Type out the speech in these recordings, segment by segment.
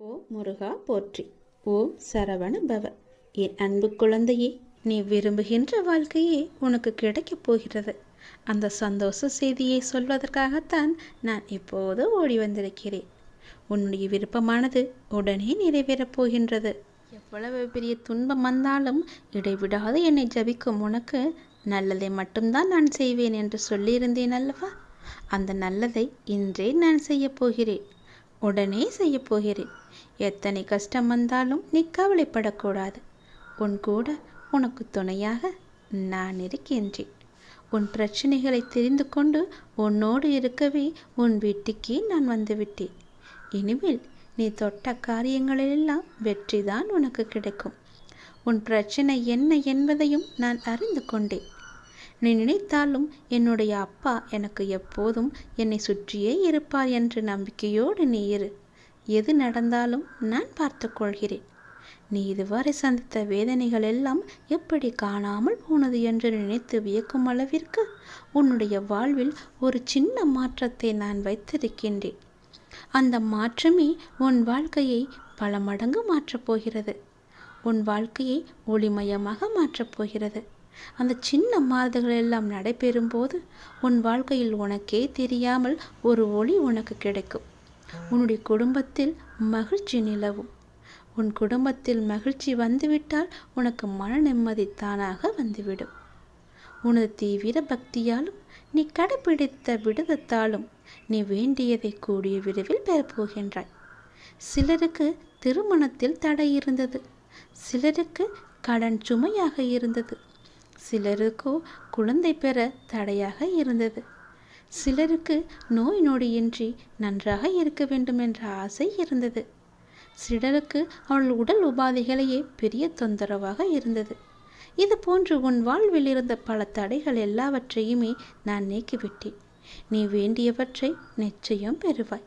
ஓ முருகா போற்றி. ஓம் சரவண பவ என் அன்பு குழந்தையே நீ விரும்புகின்ற வாழ்க்கையே உனக்கு கிடைக்கப் போகிறது. அந்த சந்தோஷ செய்தியை சொல்வதற்காகத்தான் நான் இப்போது ஓடி வந்திருக்கிறேன். உன்னுடைய விருப்பமானது உடனே நிறைவேறப் போகின்றது. எவ்வளவு பெரிய துன்பம் வந்தாலும் இடைவிடாது என்னை ஜபிக்கும் உனக்கு. நல்லதை மட்டும்தான் நான் செய்வேன் என்று சொல்லியிருந்தேன் அல்லவா? அந்த நல்லதை இன்றே நான் செய்யப் போகிறேன். உடனே செய்யப் போகிறேன். எத்தனை கஷ்டம் வந்தாலும் நீ கவலைப்படக்கூடாது. உன் கூட உனக்கு துணையாக நான் இருக்கின்றேன். உன் பிரச்சனைகளை தெரிந்து கொண்டு உன்னோடு இருக்கவே உன் வீட்டுக்கே நான் வந்துவிட்டேன். இனிமேல் நீ தொட்ட காரியங்களிலெல்லாம் வெற்றிதான் உனக்கு கிடைக்கும். உன் பிரச்சனை என்ன என்பதையும் நான் அறிந்து கொண்டேன். நீ நினைத்தாலும் என்னுடைய அப்பா எனக்கு எப்போதும் என்னை சுற்றியே இருப்பார் என்ற நம்பிக்கையோடு நீ இரு. எது நடந்தாலும் நான் பார்த்து கொள்கிறேன் நீ இதுவரை சந்தித்த வேதனைகள் எல்லாம் எப்படி காணாமல் போனது என்று நினைத்து வியக்கும் அளவிற்கு உன்னுடைய வாழ்வில் ஒரு சின்ன மாற்றத்தை நான் வைத்திருக்கின்றேன். அந்த மாற்றமே உன் வாழ்க்கையை பல மடங்கு மாற்றப் போகிறது. உன் வாழ்க்கையை ஒளிமயமாக மாற்றப் போகிறது. அந்த சின்ன மாறுதல்கள் எல்லாம் நடைபெறும் போது உன் வாழ்க்கையில் உனக்கே தெரியாமல் ஒரு ஒளி உனக்கு கிடைக்கும். உன்னுடைய குடும்பத்தில் மகிழ்ச்சி நிலவும். உன் குடும்பத்தில் மகிழ்ச்சி வந்துவிட்டால் உனக்கு மன நிம்மதி தானாக வந்துவிடும். உனது தீவிர பக்தியாலும் நீ கடைபிடித்த விடுதத்தாலும் நீ வேண்டியதை கூடிய விரைவில் பெறப்போகின்றாய். சிலருக்கு திருமணத்தில் தடை இருந்தது. சிலருக்கு கடன் சுமையாக இருந்தது. சிலருக்கோ குழந்தை பெற தடையாக இருந்தது. சிலருக்கு நோய் நொடியின்றி நன்றாக இருக்க வேண்டும் என்ற ஆசை இருந்தது. சிலருக்கு அவள் உடல் உபாதைகளையே பெரிய தொந்தரவாக இருந்தது. இது போன்று உன் வாழ்வில் இருந்த பல தடைகள் எல்லாவற்றையுமே நான் நீக்கிவிட்டேன். நீ வேண்டியவற்றை நிச்சயம் பெறுவாய்.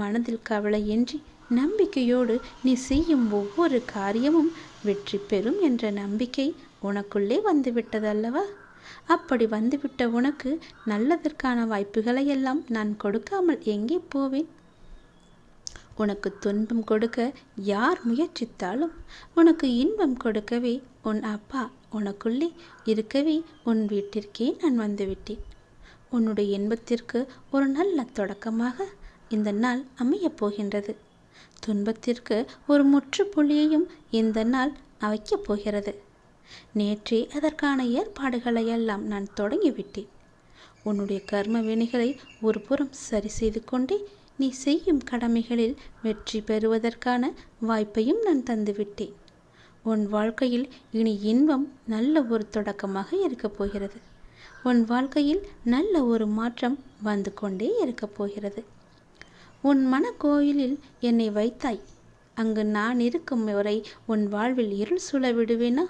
மனதில் கவலையின்றி நம்பிக்கையோடு நீ செய்யும் ஒவ்வொரு காரியமும் வெற்றி பெறும் என்ற நம்பிக்கை உனக்குள்ளே வந்துவிட்டதல்லவா? அப்படி வந்துவிட்ட உனக்கு நல்லதற்கான வாய்ப்புகளை எல்லாம் நான் கொடுக்காமல் எங்கே போவேன்? உனக்கு துன்பம் கொடுக்க யார் முயற்சித்தாலும் உனக்கு இன்பம் கொடுக்கவே உன் அப்பா உனக்குள்ளே இருக்கவே உன் வீட்டிற்கே நான் வந்துவிட்டேன். உன்னுடைய இன்பத்திற்கு ஒரு நல்ல தொடக்கமாக இந்த நாள் அமையப் போகின்றது. துன்பத்திற்கு ஒரு முற்றுப்புள்ளியையும் இந்த நாள் அமைக்கப் போகிறது. நேற்றே அதற்கான ஏற்பாடுகளை எல்லாம் நான் தொடங்கிவிட்டேன். உன்னுடைய கர்ம வினைகளை ஒரு புறம் சரி செய்து கொண்டே நீ செய்யும் கடமைகளில் வெற்றி பெறுவதற்கான வாய்ப்பையும் நான் தந்துவிட்டேன். உன் வாழ்க்கையில் இனி இன்பம் நல்ல ஒரு தொடக்கமாக இருக்கப் போகிறது. உன் வாழ்க்கையில் நல்ல ஒரு மாற்றம் வந்து கொண்டே இருக்கப் போகிறது. உன் மனக்கோயிலில் என்னை வைத்தாய். அங்கு நான் இருக்கும் வரை உன் வாழ்வில் இருள் சுழ விடுவேனா?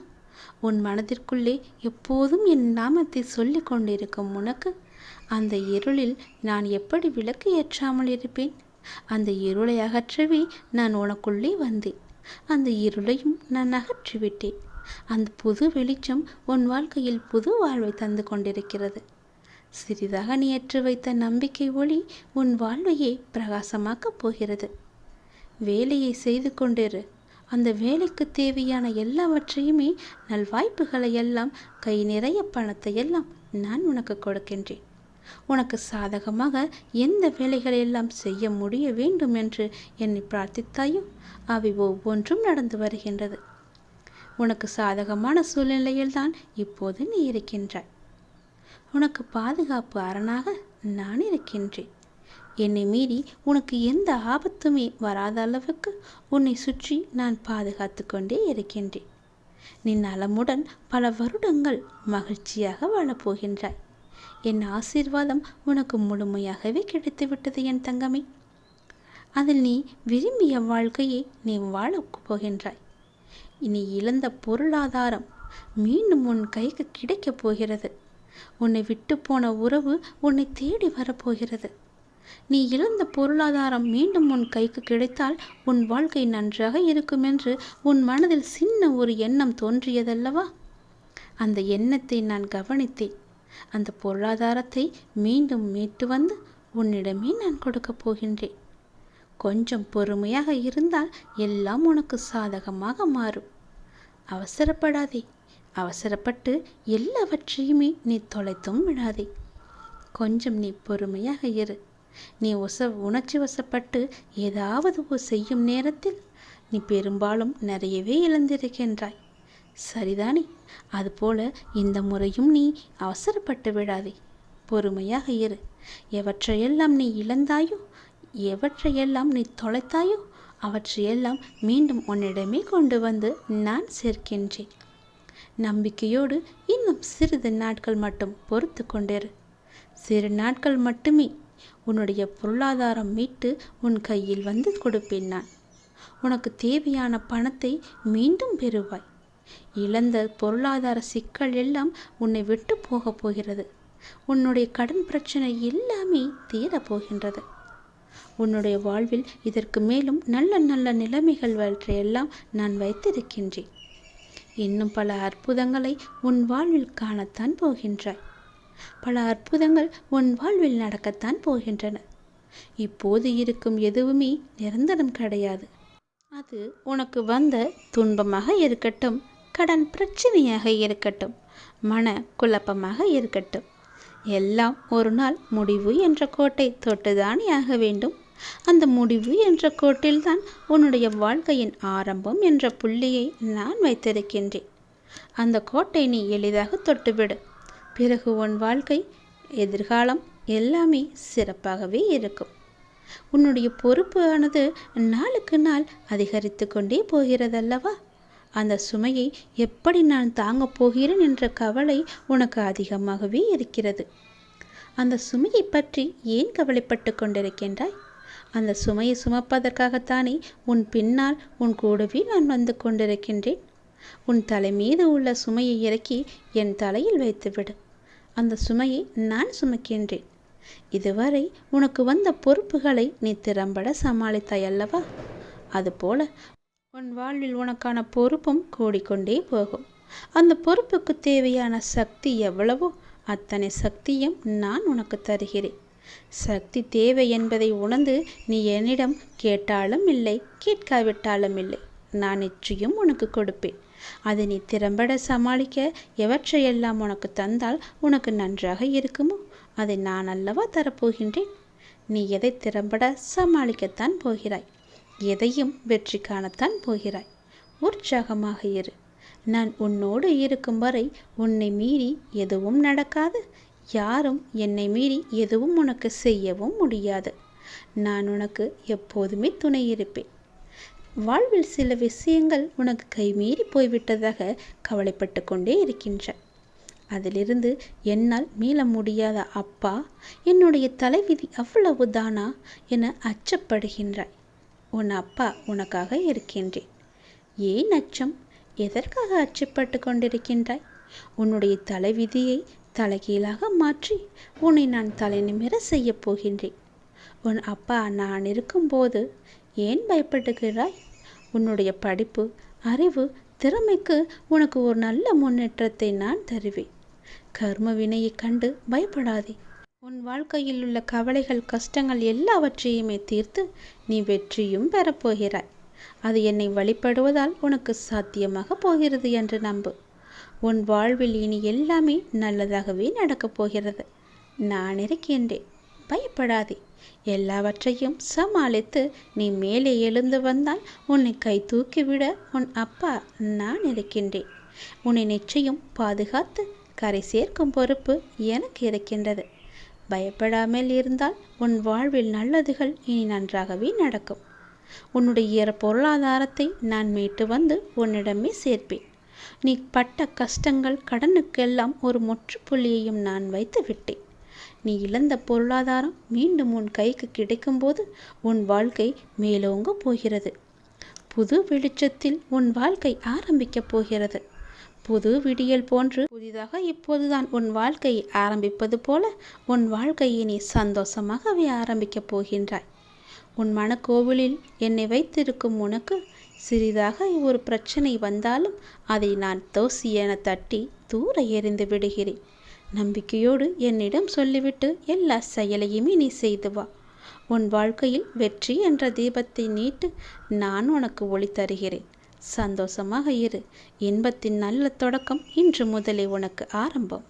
உன் மனதிற்குள்ளே எப்போதும் என் நாமத்தை சொல்லி கொண்டிருக்கும் உனக்கு அந்த இருளில் நான் எப்படி விளக்கு ஏற்றாமல் இருப்பேன்? அந்த இருளை அகற்றவே நான் உனக்குள்ளே வந்தேன். அந்த இருளையும் நான் அகற்றிவிட்டேன். அந்த புது வெளிச்சம் உன் வாழ்க்கையில் புது வாழ்வை தந்து கொண்டிருக்கிறது. சிறிதாக நீ ஏற்று வைத்த நம்பிக்கை ஒளி உன் வாழ்வையே பிரகாசமாக்கப் போகிறது. வேலையை செய்து கொண்டிரு. அந்த வேலைக்கு தேவையான எல்லாவற்றையுமே நல்வாய்ப்புகளை எல்லாம் கை நிறைய பணத்தை எல்லாம் நான் உனக்கு கொடுக்கின்றேன். உனக்கு சாதகமாக எந்த வேலைகளை எல்லாம் செய்ய முடிய வேண்டும் என்று என்னை பிரார்த்தித்தாயோ அவை ஒவ்வொன்றும் நடந்து வருகின்றது. உனக்கு சாதகமான சூழ்நிலையில்தான் இப்போது நீ இருக்கின்றாய். உனக்கு பாதுகாப்பு அரணாக நான் இருக்கின்றேன். என்னை மீறி உனக்கு எந்த ஆபத்துமே வராத அளவுக்கு உன்னை சுற்றி நான் பாதுகாத்து கொண்டே இருக்கின்றேன். நீ நலமுடன் பல வருடங்கள் மகிழ்ச்சியாக வாழப்போகின்றாய். என் ஆசீர்வாதம் உனக்கு முழுமையாகவே கிடைத்துவிட்டது என் தங்கமே. அதில் நீ விரும்பிய வாழ்க்கையை நீ வாழப் போகின்றாய். இனி இழந்த பொருளாதாரம் மீண்டும் உன் கைக்கு கிடைக்கப் போகிறது. உன்னை விட்டு போன உறவு உன்னை தேடி வரப்போகிறது நீ இழந்த பொருளாதாரம் மீண்டும் உன் கைக்கு கிடைத்தால் உன் வாழ்க்கை நன்றாக இருக்கும் என்று உன் மனதில் சின்ன ஒரு எண்ணம் தோன்றியதல்லவா? அந்த எண்ணத்தை நான் கவனித்தேன். அந்த பொருளாதாரத்தை மீண்டும் மீட்டு வந்து உன்னிடமே நான் கொடுக்கப் போகின்றேன். கொஞ்சம் பொறுமையாக இருந்தால் எல்லாம் உனக்கு சாதகமாக மாறும். அவசரப்படாதே. அவசரப்பட்டு எல்லாவற்றையுமே நீ தொலைத்தும் விடாதே. கொஞ்சம் நீ பொறுமையாக இரு. நீ உச உணர்ச்சி வசப்பட்டு ஏதாவது செய்யும் நேரத்தில் நீ பெரும்பாலும் நிறையவே இழந்திருக்கின்றாய் சரிதானே? அதுபோல இந்த முறையும் நீ அவசரப்பட்டு விடாதே. பொறுமையாக இரு. எவற்றையெல்லாம் நீ இழந்தாயோ எவற்றையெல்லாம் நீ தொலைத்தாயோ அவற்றையெல்லாம் மீண்டும் உன்னிடமே கொண்டு வந்து நான் சேர்க்கின்றேன். நம்பிக்கையோடு இன்னும் சிறிது நாட்கள் மட்டும் பொறுத்து கொண்டிரு. சிறு நாட்கள் மட்டுமே உன்னுடைய பொருளாதாரம் மீட்டு உன் கையில் வந்து கொடுப்பேன் நான். உனக்கு தேவையான பணத்தை மீண்டும் பெறுவாய். இழந்த பொருளாதார சிக்கல் எல்லாம் உன்னை விட்டு போகப் போகிறது. உன்னுடைய கடன் பிரச்சனை எல்லாமே தீரப் போகின்றது. உன்னுடைய வாழ்வில் இதற்கு மேலும் நல்ல நல்ல நிலைமைகள் வற்றையெல்லாம் நான் வைத்திருக்கின்றேன். இன்னும் பல அற்புதங்களை உன் வாழ்வில் காணத்தான் போகின்றாய். பல அற்புதங்கள் உன் வாழ்வில் நடக்கத்தான் போகின்றன. இப்போது இருக்கும் எதுவுமே நிரந்தரம் கிடையாது. அது உனக்கு வந்த துன்பமாக இருக்கட்டும் கடன் பிரச்சனையாக இருக்கட்டும் மன குழப்பமாக இருக்கட்டும். எல்லாம் ஒரு நாள் முடிவு என்ற கோட்டை தொட்டுதானே ஆக வேண்டும். அந்த முடிவு என்ற கோட்டில்தான் உன்னுடைய வாழ்க்கையின் ஆரம்பம் என்ற புள்ளியை நான் வைத்திருக்கின்றேன். அந்த கோட்டை நீ எளிதாக தொட்டுவிடு. பிறகு உன் வாழ்க்கை எதிர்காலம் எல்லாமே சிறப்பாகவே இருக்கும். உன்னுடைய பொறுப்பு ஆனது நாளுக்கு நாள் அதிகரித்து கொண்டே போகிறதல்லவா? அந்த சுமையை எப்படி நான் தாங்கப் போகிறேன் என்ற கவலை உனக்கு அதிகமாகவே இருக்கிறது. அந்த சுமையை பற்றி ஏன் கவலைப்பட்டு கொண்டிருக்கின்றாய்? அந்த சுமையை சுமப்பதற்காகத்தானே உன் பின்னால் உன் கூடவே நான் வந்து கொண்டிருக்கின்றேன். உன் தலை மீது உள்ள சுமையை இறக்கி என் தலையில் வைத்துவிடு. அந்த சுமையை நான் சுமக்கின்றேன். இதுவரை உனக்கு வந்த பொறுப்புகளை நீ திறம்பட சமாளித்தாய் அல்லவா? அதுபோல உன் வாழ்வில் உனக்கான பொறுப்பும் கூடிக்கொண்டே போகும். அந்த பொறுப்புக்கு தேவையான சக்தி எவ்வளவோ அத்தனை சக்தியும் நான் உனக்கு தருகிறேன். சக்தி தேவை என்பதை உணர்ந்து நீ என்னிடம் கேட்டாலும் இல்லை கேட்காவிட்டாலும் இல்லை. நான் நிச்சயம் உனக்கு கொடுப்பேன். அதை நீ திறம்பட சமாளிக்க எவற்றையெல்லாம் உனக்கு தந்தால் உனக்கு நன்றாக இருக்குமோ அதை நான் அல்லவா தரப்போகின்றேன்? நீ எதை திறம்பட சமாளிக்கத்தான் போகிறாய்? எதையும் வெற்றி காணத்தான் போகிறாய்? உற்சாகமாக இரு. நான் உன்னோடு இருக்கும் வரை உன்னை மீறி எதுவும் நடக்காது. யாரும் என்னை மீறி எதுவும் உனக்கு செய்யவும் முடியாது. நான் உனக்கு எப்போதுமே துணை இருப்பேன். வாழ்வில் சில விஷயங்கள் உனக்கு கைமீறி போய்விட்டதாக கவலைப்பட்டு கொண்டே இருக்கின்ற. அதிலிருந்து என்னால் மீள முடியாத அப்பா என்னுடைய தலைவிதி அவ்வளவு தானா என அச்சப்படுகின்றாய். உன் அப்பா உனக்காக இருக்கின்றேன். ஏன் அச்சம்? எதற்காக அச்சப்பட்டு கொண்டிருக்கின்றாய்? உன்னுடைய தலைவிதியை தலைகீழாக மாற்றி உன்னை நான் தலை நிமிர செய்யப் போகின்றேன். உன் அப்பா நான் இருக்கும்போது ஏன் பயப்படுகிறாய் உன்னுடைய படிப்பு அறிவு திறமைக்கு உனக்கு ஒரு நல்ல முன்னேற்றத்தை நான் தருவேன். கர்ம வினையை கண்டு பயப்படாதே. உன் வாழ்க்கையில் உள்ள கவலைகள் கஷ்டங்கள் எல்லாவற்றையுமே தீர்த்து நீ வெற்றியும் பெறப்போகிறாய் அது என்னை வழிபடுவதால் உனக்கு சாத்தியமாக போகிறது என்று நம்பு. உன் வாழ்வில் இனி எல்லாமே நல்லதாகவே நடக்கப் போகிறது. நான் இருக்கின்றேன் பயப்படாதே. எல்லாவற்றையும் சமாளித்து நீ மேலே எழுந்து வந்தால் உன்னை கை தூக்கிவிட உன் அப்பா நான் இருக்கின்றேன். உன்னை நிச்சயம் பாதுகாத்து கரை சேர்க்கும் பொறுப்பு எனக்கு இருக்கின்றது. பயப்படாமல் இருந்தால் உன் வாழ்வில் நல்லதுகள் இனி நன்றாகவே நடக்கும். உன்னுடைய பொருளாதாரத்தை நான் மீட்டு வந்து உன்னிடமே சேர்ப்பேன். நீ பட்ட கஷ்டங்கள் கடனுக்கெல்லாம் ஒரு முற்றுப்புள்ளியையும் நான் வைத்து விட்டேன் நீ இழந்த பொருளாதாரம் மீண்டும் உன் கைக்கு கிடைக்கும்போது உன் வாழ்க்கை மேலோங்க போகிறது. புது வெளிச்சத்தில் உன் வாழ்க்கை ஆரம்பிக்கப் போகிறது. புது விடியல் போன்று புதிதாக இப்போதுதான் உன் வாழ்க்கையை ஆரம்பிப்பது போல உன் வாழ்க்கையை நீ சந்தோஷமாகவே ஆரம்பிக்கப் போகின்றாய். உன் மனக்கோவிலில் என்னை வைத்திருக்கும் உனக்கு சிறிதாக ஒரு பிரச்சனை வந்தாலும் அதை நான் தோசி என தட்டி தூர எறிந்து விடுகிறேன். நம்பிக்கையோடு என்னிடம் சொல்லிவிட்டு எல்லா செயலையுமே நீ செய்து வா. உன் வாழ்க்கையில் வெற்றி என்ற தீபத்தை நீட்டு நான் உனக்கு ஒளி தருகிறேன். சந்தோஷமாக இரு. இன்பத்தின் நல்ல தொடக்கம் இன்று முதலே உனக்கு ஆரம்பம்.